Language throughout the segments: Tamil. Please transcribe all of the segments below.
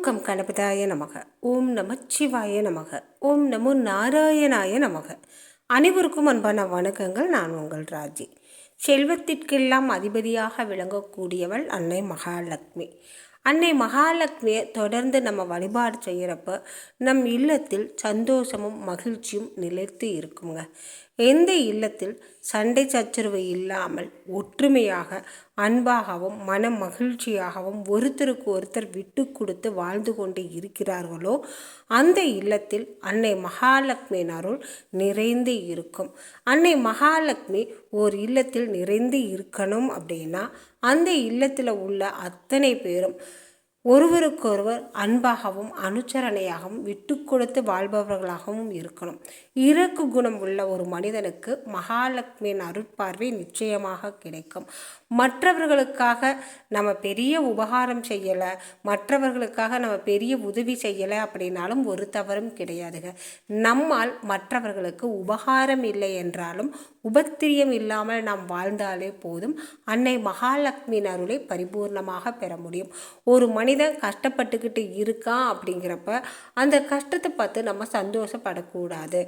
கம் கணபதாய நமக. ஓம் நமச்சிவாய நமக. ஓம் நமோ நாராயணாய நமக. அனைவருக்கும் அன்பான வணக்கங்கள். நான் உங்கள் ராஜி. செல்வத்திற்கெல்லாம் அதிபதியாக விளங்கக்கூடியவள் அன்னை மகாலட்சுமி அன்னை மகாலட்சுமியை தொடர்ந்து நம்ம வழிபாடு செய்கிறப்ப நம் இல்லத்தில் சந்தோஷமும் மகிழ்ச்சியும் நிலைத்து இருக்குங்க. எந்த இல்லத்தில் சண்டை சச்சரவு இல்லாமல் ஒற்றுமையாக அன்பாகவும் மன மகிழ்ச்சியாகவும் ஒருத்தருக்கு ஒருத்தர் விட்டு கொடுத்து வாழ்ந்து கொண்டு இருக்கிறார்களோ அந்த இல்லத்தில் அன்னை மகாலட்சுமியின் அருள் நிறைந்து இருக்கும். அன்னை மகாலட்சுமி ஓர் இல்லத்தில் நிறைந்து இருக்கணும் அப்படின்னா அந்த இல்லத்தில் உள்ள அத்தனை பேரும் ஒருவருக்கொருவர் அன்பாகவும் அனுச்சரணையாகவும் விட்டு கொடுத்து வாழ்பவர்களாகவும் இருக்கணும். இறக்கு குணம் உள்ள ஒரு மனிதனுக்கு மகாலட்சுமியின் அருட்பார்வை நிச்சயமாக கிடைக்கும். மற்றவர்களுக்காக நம்ம பெரிய உபகாரம் செய்யலை மற்றவர்களுக்காக நம்ம பெரிய உதவி செய்யலை அப்படின்னாலும் ஒரு தவறும் கிடையாதுங்க. நம்மால் மற்றவர்களுக்கு உபகாரம் இல்லை என்றாலும் உபத்திரியம் இல்லாமல் நாம் வாழ்ந்தாலே போதும். அன்னை மகாலட்சுமியின் அருளை பரிபூர்ணமாக பெற முடியும். ஒரு மனிதன் கஷ்டப்பட்டுக்கிட்டு இருக்கான் அப்படிங்கிறப்ப அந்த கஷ்டத்தை பார்த்து நம்ம சந்தோஷப்படக்கூடாது.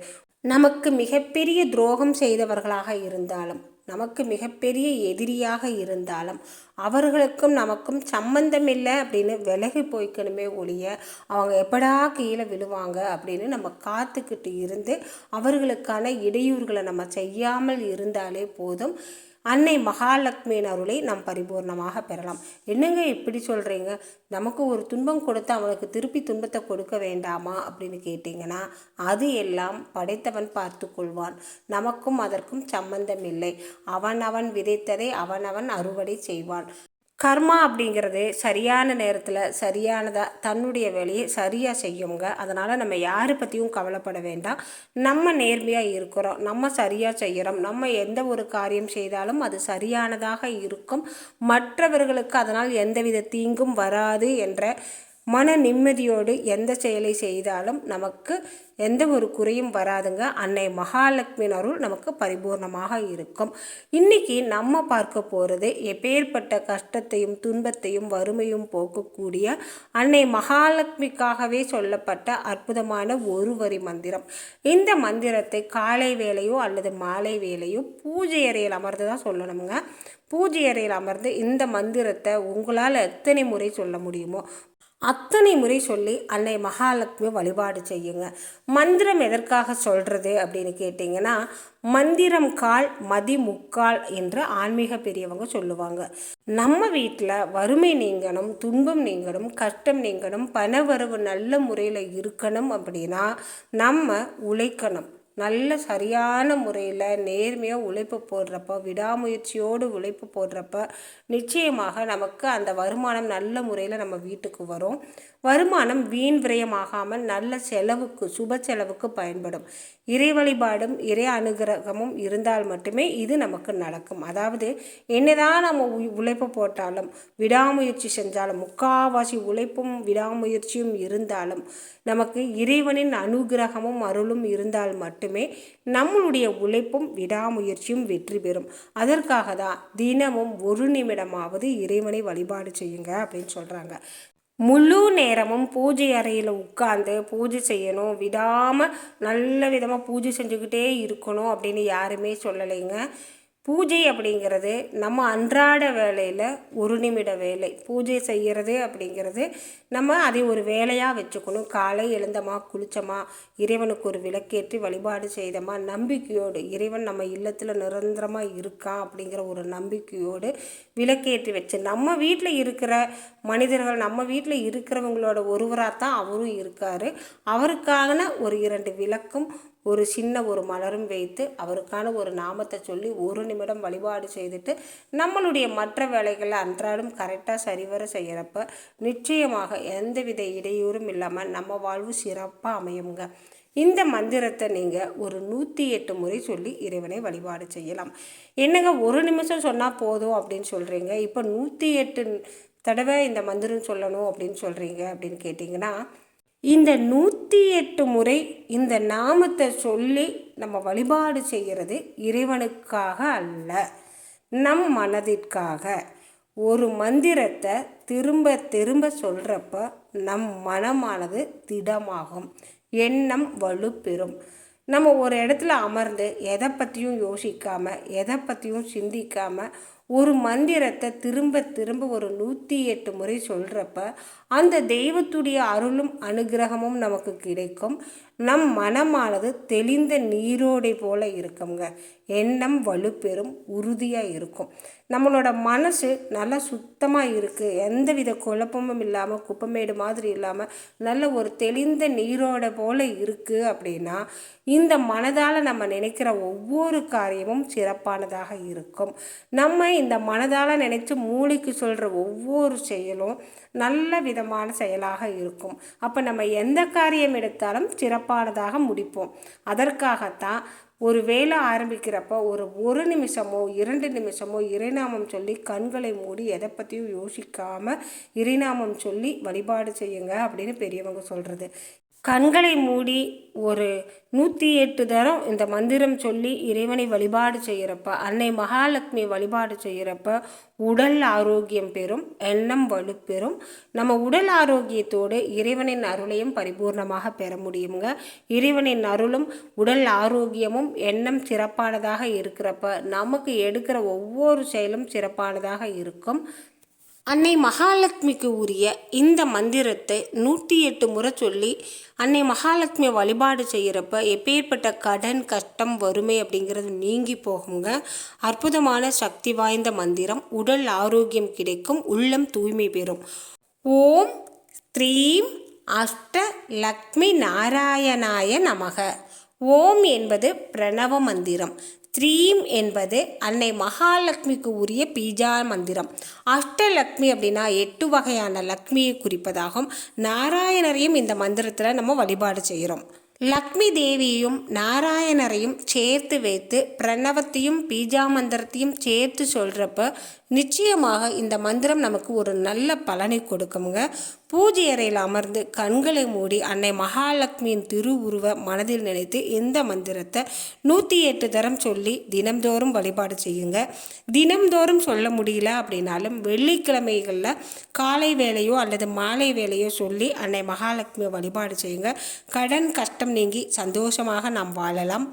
நமக்கு மிகப்பெரிய துரோகம் செய்தவர்களாக இருந்தாலும் நமக்கு மிகப்பெரிய எதிரியாக இருந்தாலும் அவர்களுக்கும் நமக்கும் சம்பந்தம் இல்லை அப்படின்னு விலகி போய்க்கணுமே ஒழிய அவங்க எப்படா கீழே விழுவாங்க அப்படின்னு நம்ம காத்துக்கிட்டு இருந்து அவர்களுக்கான இடையூறுகளை நம்ம செய்யாமல் இருந்தாலே போதும். அன்னை மகாலட்சுமியின் அருளை நாம் பரிபூர்ணமாக பெறலாம். என்னங்க இப்படி சொல்கிறீங்க நமக்கு ஒரு துன்பம் கொடுத்து அவனுக்கு திருப்பி துன்பத்தை கொடுக்க வேண்டாமா? அப்படின்னு கேட்டிங்கன்னா அது எல்லாம் படைத்தவன் பார்த்து கொள்வான். நமக்கும் அதற்கும் சம்பந்தம் இல்லை. அவன் அவன் விதைத்ததை அவனவன் அறுவடை செய்வான். கர்மா அப்படிங்கிறது சரியான நேரத்தில் சரியானதாக தன்னுடைய வேலையை சரியாக செய்யுங்க. அதனால் நம்ம யாரை பற்றியும் கவலைப்பட வேண்டாம். நம்ம நேர்மையாக இருக்கிறோம். நம்ம சரியாக செய்கிறோம் நம்ம எந்த ஒரு காரியம் செய்தாலும் அது சரியானதாக இருக்கும். மற்றவர்களுக்கு அதனால் எந்தவித தீங்கும் வராது என்ற மன நிம்மதியோடு எந்த செயலை செய்தாலும் நமக்கு எந்த ஒரு குறையும் வராதுங்க. அன்னை மகாலட்சுமியின் அருள் நமக்கு பரிபூர்ணமாக இருக்கும். இன்னைக்கு நம்ம பார்க்க போகிறது எப்பேற்பட்ட கஷ்டத்தையும் துன்பத்தையும் வறுமையும் போக்கக்கூடிய அன்னை மகாலட்சுமிக்காகவே சொல்லப்பட்ட அற்புதமான ஒரு வரி மந்திரம். இந்த மந்திரத்தை காலை வேலையோ அல்லது மாலை வேலையோ பூஜை அறையில் அமர்ந்து தான் சொல்லணுங்க. பூஜை அறையில் அமர்ந்து இந்த மந்திரத்தை உங்களால் எத்தனை முறை சொல்ல முடியுமோ அத்தனை முறை சொல்லி அன்னை மகாலட்சுமி வழிபாடு செய்யுங்க. மந்திரம் எதற்காக சொல்கிறது அப்படின்னு கேட்டிங்கன்னா மந்திரம் கால் மதி முக்கால் என்று ஆன்மீக பெரியவங்க சொல்லுவாங்க. நம்ம வீட்டில் வறுமை நீங்கணும் துன்பம் நீங்கணும் கஷ்டம் நீங்கணும் பணவரவு நல்ல முறையில் இருக்கணும் அப்படின்னா நம்ம உழைக்கணும். நல்ல சரியான முறையில் நேர்மையாக உழைப்பு போடுறப்ப விடாமுயற்சியோடு உழைப்பு போடுறப்ப நிச்சயமாக நமக்கு அந்த வருமானம் நல்ல முறையில் நம்ம வீட்டுக்கு வரும். வருமானம் வீண் விரயமாகாமல் நல்ல செலவுக்கு சுப செலவுக்கு பயன்படும். இறை வழிபாடும் இறை அனுகிரகமும் இருந்தால் மட்டுமே இது நமக்கு நடக்கும். அதாவது என்னதான் நம்ம உழைப்பு போட்டாலும் விடாமுயற்சி செஞ்சாலும் முக்காவாசி உழைப்பும் விடாமுயற்சியும் இருந்தாலும் நமக்கு இறைவனின் அனுகிரகமும் அருளும் இருந்தால் மட்டுமே நம்மளுடைய உழைப்பும் விடாமுயற்சியும் வெற்றி பெறும். அதற்காக தான் தினமும் ஒரு நிமிடமாவது இறைவனை வழிபாடு செய்யுங்க அப்படின்னு சொல்கிறாங்க முழு நேரமும் பூஜை அறையில் உட்காந்து பூஜை செய்யணும். விடாமல் நல்ல விதமாக பூஜை செஞ்சுக்கிட்டே இருக்கணும் அப்படின்னு யாருமே சொல்லலைங்க. பூஜை அப்படிங்கிறது நம்ம அன்றாட வேலையில் ஒரு நிமிட வேலை. பூஜை செய்கிறது அப்படிங்கிறது நம்ம அதை ஒரு வேலையாக வச்சுக்கணும். காலை எழுந்தமா குளித்தமா இறைவனுக்கு ஒரு விளக்கேற்றி வழிபாடு செய்தமா நம்பிக்கையோடு இறைவன் நம்ம இல்லத்தில் நிரந்தரமாக இருக்கான் அப்படிங்கிற ஒரு நம்பிக்கையோடு விளக்கேற்றி வச்சு நம்ம வீட்டில் இருக்கிற மனிதர்கள் நம்ம வீட்டில் இருக்கிறவங்களோட ஒருவராக தான் அவரும் இருக்கார். அவருக்கான ஒரு இரண்டு விளக்கும் ஒரு சின்ன ஒரு மலரும் வைத்து அவருக்கான ஒரு நாமத்தை சொல்லி ஒரு நிமிடம் வழிபாடு செய்துட்டு நம்மளுடைய மற்ற வேலைகளை அன்றாடம் கரெக்டாக சரிவர செய்கிறப்ப நிச்சயமாக எந்தவித இடையூறும் இல்லாமல் நம்ம வாழ்வு சிறப்பாக அமையுங்க. இந்த மந்திரத்தை நீங்கள் ஒரு நூற்றி எட்டு முறை சொல்லி இறைவனை வழிபாடு செய்யலாம். என்னங்க ஒரு நிமிஷம் சொன்னால் போதும் அப்படின்னு சொல்கிறீங்க இப்போ நூற்றி எட்டு தடவை இந்த மந்திரம் சொல்லணும் அப்படின்னு சொல்கிறீங்க அப்படின்னு கேட்டிங்கன்னா இந்த நூற்றி எட்டு முறை இந்த நாமத்தை சொல்லி நம்ம வழிபாடு செய்கிறது இறைவனுக்காக அல்ல நம் மனதிற்காக. ஒரு மந்திரத்தை திரும்ப திரும்ப சொல்கிறப்ப நம் மனமானது திடமாகும் எண்ணம் வலுப்பெறும். நம்ம ஒரு இடத்துல அமர்ந்து எதை பற்றியும் யோசிக்காமல் எதை பற்றியும் சிந்திக்காமல் ஒரு மந்திரத்தை திரும்ப திரும்ப ஒரு நூற்றி எட்டு முறை சொல்கிறப்ப அந்த தெய்வத்துடைய அருளும் அனுகிரகமும் நமக்கு கிடைக்கும். நம் மனமானது தெளிந்த நீரோடை போல இருக்குங்க எண்ணம் வலுப்பெறும் உறுதியாக இருக்கும். நம்மளோட மனசு நல்லா சுத்தமாக இருக்குது எந்த வித குழப்பமும் இல்லாமல் குப்பமேடு மாதிரி இல்லாமல் நல்ல ஒரு தெளிந்த நீரோட போல் இருக்குது அப்படின்னா இந்த மனதால் நம்ம நினைக்கிற ஒவ்வொரு காரியமும் சிறப்பானதாக இருக்கும். நம்ம இந்த மனதால் நினைச்சு மூளைக்கு சொல்கிற ஒவ்வொரு செயலும் நல்ல விதமான செயலாக இருக்கும். அப்போ நம்ம எந்த காரியம் எடுத்தாலும் சிறப்பானதாக முடிப்போம். அதற்காகத்தான் ஒரு வேலை ஆரம்பிக்கிறப்ப ஒரு ஒரு நிமிஷமோ இரண்டு நிமிஷமோ இறைநாமம் சொல்லி கண்களை மூடி எதை பற்றியும் யோசிக்காமல் இறைநாமம் சொல்லி வழிபாடு செய்யுங்க அப்படின்னு பெரியவங்க சொல்கிறது கண்களை மூடி ஒரு நூற்றி எட்டு தரம் இந்த மந்திரம் சொல்லி இறைவனை வழிபாடு செய்கிறப்ப அன்னை மகாலட்சுமி வழிபாடு செய்கிறப்ப உடல் ஆரோக்கியம் பெறும் எண்ணம் வலுப்பெறும். நம்ம உடல் ஆரோக்கியத்தோடு இறைவனின் அருளையும் பரிபூர்ணமாக பெற முடியுங்க இறைவனின் அருளும் உடல் ஆரோக்கியமும் எண்ணம் சிறப்பானதாக இருக்கிறப்ப நமக்கு எடுக்கிற ஒவ்வொரு செயலும் சிறப்பானதாக இருக்கும். அன்னை மகாலட்சுமிக்கு உரிய இந்த மந்திரத்தை நூற்றி எட்டு முறை சொல்லி அன்னை மகாலட்சுமி வழிபாடு செய்கிறப்ப எப்பேற்பட்ட கடன் கஷ்டம் வறுமை அப்படிங்கிறது நீங்கி போகுங்க. அற்புதமான சக்தி வாய்ந்த மந்திரம். உடல் ஆரோக்கியம் கிடைக்கும். உள்ளம் தூய்மை பெறும். ஓம் த்ரீம் அஷ்ட லக்ஷ்மி நாராயணாய நமக. ஓம் என்பது பிரணவ மந்திரம். த்ரீம் என்பது அன்னை மகாலட்சுமிக்கு உரிய பீஜா மந்திரம். அஷ்டலக்ஷ்மி அப்படின்னா எட்டு வகையான லக்ஷ்மியை குறிப்பதாகும். நாராயணரையும் இந்த மந்திரத்தில் நம்ம வழிபாடு செய்கிறோம் லக்ஷ்மி தேவியையும் நாராயணரையும் சேர்த்து வைத்து பிரணவத்தையும் பீஜா மந்திரத்தையும் சேர்த்து சொல்கிறப்ப நிச்சயமாக இந்த மந்திரம் நமக்கு ஒரு நல்ல பலனை கொடுக்குங்க. பூஜை அறையில் அமர்ந்து கண்களை மூடி அன்னை மகாலட்சுமியின் திருவுருவ மனதில் நினைத்து இந்த மந்திரத்தை நூற்றி எட்டு தரம் சொல்லி தினம்தோறும் வழிபாடு செய்யுங்க. தினம்தோறும் சொல்ல முடியல அப்படின்னாலும் வெள்ளிக்கிழமைகளில் காலை வேலையோ அல்லது மாலை வேலையோ சொல்லி அன்னை மகாலட்சுமியை வழிபாடு செய்யுங்க. கடன் கஷ்டம் நீங்கி சந்தோஷமாக நாம் வாழலாம்.